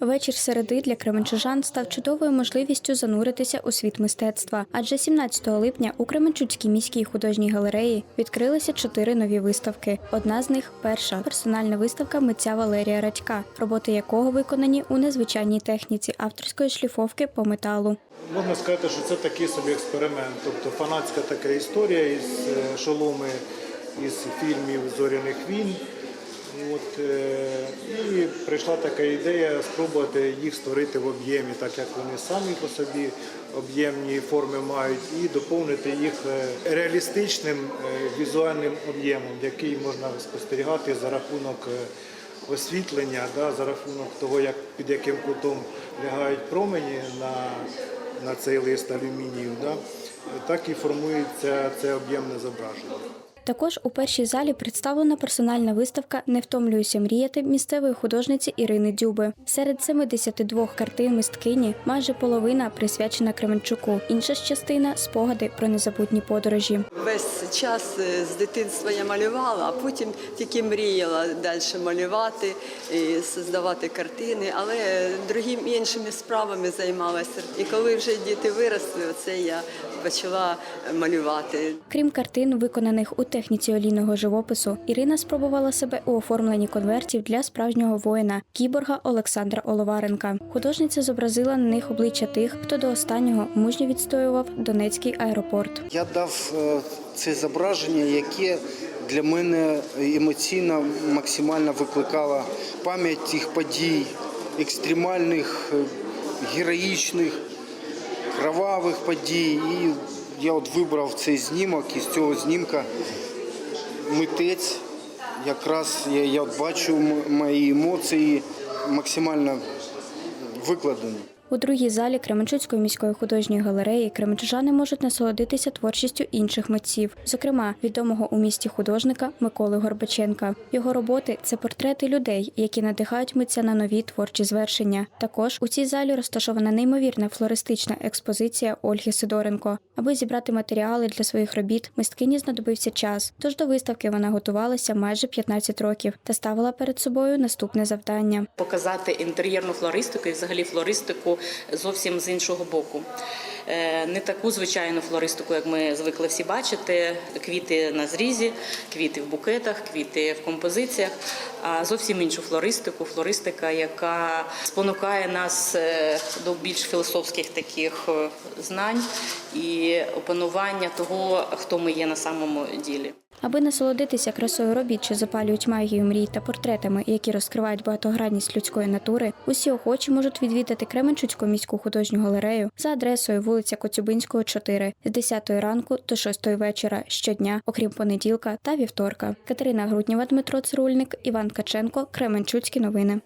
Вечір середи для кременчужан став чудовою можливістю зануритися у світ мистецтва. Адже 17 липня у Кременчуцькій міській художній галереї відкрилися чотири нові виставки. Одна з них перша персональна виставка митця Валерія Радька, роботи якого виконані у незвичайній техніці авторської шліфовки по металу. Можна сказати, що це такий собі експеримент, тобто фанатська така історія із е, шоломи із фільмів Зоряних війн. От, е, і прийшла така ідея спробувати їх створити в об'ємі, так як вони самі по собі об'ємні форми мають, і доповнити їх е, реалістичним е, візуальним об'ємом, який можна спостерігати за рахунок освітлення, да, за рахунок того, як під яким кутом лягають промені на, на цей лист алюмінію, да, так і формується це об'ємне зображення. Також у першій залі представлена персональна виставка Не втомлююся мріяти місцевої художниці Ірини Дзюби. Серед 72 картин мисткині майже половина присвячена Кременчуку. Інша ж частина спогади про незабутні подорожі. Весь час е, з дитинства я малювала, а потім тільки мріяла далі малювати і создавати картини, але другим іншими справами займалася. І коли вже діти виросли, оце я почала малювати. Крім картин, виконаних у техніці олійного живопису, Ірина спробувала себе у оформленні конвертів для справжнього воїна кіборга Олександра Оловаренка. Художниця зобразила на них обличчя тих, хто до останнього мужньо відстоював Донецький аеропорт. Я дав е, це зображення, яке для мене емоційно максимально викликало пам'ять тих подій, екстремальних, е, героїчних, кровавих подій. І я от вибрав цей знімок, і з цього знімка митець. Якраз я, я от бачу мої емоції максимально викладені. У другій залі Кременчуцької міської художньої галереї кременчужани можуть насолодитися творчістю інших митців, зокрема відомого у місті художника Миколи Горбаченка. Його роботи це портрети людей, які надихають митця на нові творчі звершення. Також у цій залі розташована неймовірна флористична експозиція Ольги Сидоренко. Аби зібрати матеріали для своїх робіт, мисткині знадобився час. Тож до виставки вона готувалася майже 15 років та ставила перед собою наступне завдання. показати інтер'єрну флористику і взагалі флористику зовсім з іншого боку. Е, Не таку звичайну флористику, як ми звикли всі бачити: квіти на зрізі, квіти в букетах, квіти в композиціях, а зовсім іншу флористику, флористика, яка спонукає нас е, до більш філософських таких е, знань і опанування того, хто ми є на самому ділі. Аби насолодитися красою робіт, що запалюють магію мрій та портретами, які розкривають багатогранність людської натури, усі охочі можуть відвідати Кременчуцьку міську художню галерею за адресою вулиця Коцюбинського, 4, з 10 ранку до 6 вечора щодня, окрім понеділка та вівторка. Катерина Грудніва, Дмитро Цирульник, Іван Каченко, Кременчуцькі новини.